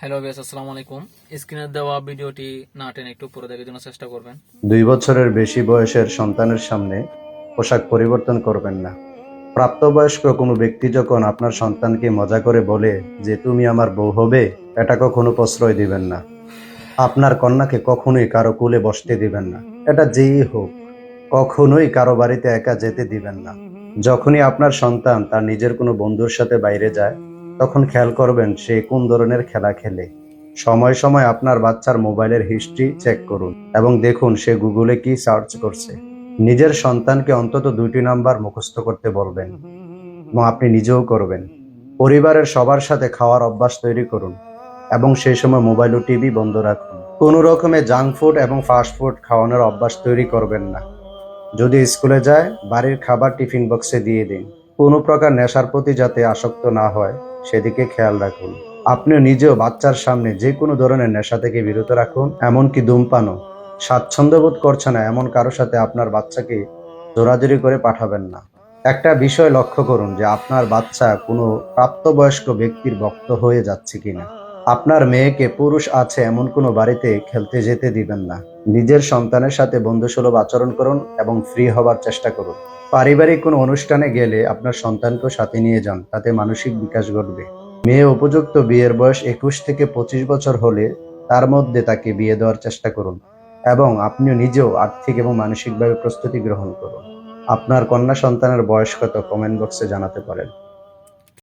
Hello base আসসালামু আলাইকুম। স্ক্রিনে দেওয়া ভিডিওটি না টেনে একটু পুরো দেখার জন্য চেষ্টা করবেন। দুই বছরের বেশি বয়সের সন্তানের সামনে পোশাক পরিবর্তন করবেন না। প্রাপ্তবয়স্ক কোনো ব্যক্তি যখন আপনার সন্তানকে মজা করে বলে যে তুমি আমার বউ হবে, এটা কখনো প্রশ্রয় দিবেন না। আপনার কন্যাকে কখনোই কারও কুলে বসতে দিবেন না। এটা যেই হোক, কখনোই কারও বাড়িতে একা যেতে দিবেন না। যখনই আপনার সন্তান তার নিজের কোনো বন্ধুর সাথে বাইরে যায় তখন খেয়াল করবেন সে কোন ধরনের খেলা খেলে। সময় সময় আপনার বাচ্চার মোবাইলের হিস্ট্রি চেক করুন এবং দেখুন সে গুগলে কি সার্চ করছে। নিজের সন্তানকে অন্তত দুইটি নাম্বার মুখস্থ করতে বলবেন। এবং আপনি নিজেও করবেন। পরিবারের সবার সাথে খাওয়ার অভ্যাস তৈরি করুন এবং সেই সময় মোবাইল ও টিভি বন্ধ রাখুন। কোনো রকমে জাঙ্ক ফুড এবং ফাস্ট ফুড খাওয়ানোর অভ্যাস তৈরি করবেন না। যদি স্কুলে যায়, বাড়ির খাবার টিফিন বক্সে দিয়ে দিন। কোনো প্রকার নেশার প্রতি যাতে আসক্ত না হয়। সেদিকে খেয়াল রাখুন। আপনিও নিজেও বাচ্চার সামনে যে কোনো ধরনের নেশা থেকে বিরত রাখুন, এমনকি ধূমপানও। স্বাচ্ছন্দ্য বোধ করছে না এমন কারও সাথে আপনার বাচ্চাকে জোরাজুরি করে পাঠাবেন না। একটা বিষয় লক্ষ্য করুন যে আপনার বাচ্চা কোনো প্রাপ্তবয়স্ক ব্যক্তির ভক্ত হয়ে যাচ্ছে কিনা। আপনার মেয়েকে পুরুষ আছে এমন কোনো বাড়িতে খেলতে যেতে দিবেন না। নিজের সন্তানের সাথে বন্ধুসুলভ আচরণ করুন এবং ফ্রি হবার চেষ্টা করুন। পারিবারিক কোনো অনুষ্ঠানে গেলে আপনার সন্তানকেও সাথে নিয়ে যান, তাতে মানসিক বিকাশ ঘটবে। মেয়ে উপযুক্ত বিয়ের বয়স একুশ থেকে পঁচিশ বছর হলে তার মধ্যে তাকে বিয়ে দেওয়ার চেষ্টা করুন এবং আপনিও নিজেও আর্থিক এবং মানসিকভাবে প্রস্তুতি গ্রহণ করুন। আপনার কন্যা সন্তানের বয়স কত? কমেন্ট বক্সে জানাতে পারেন।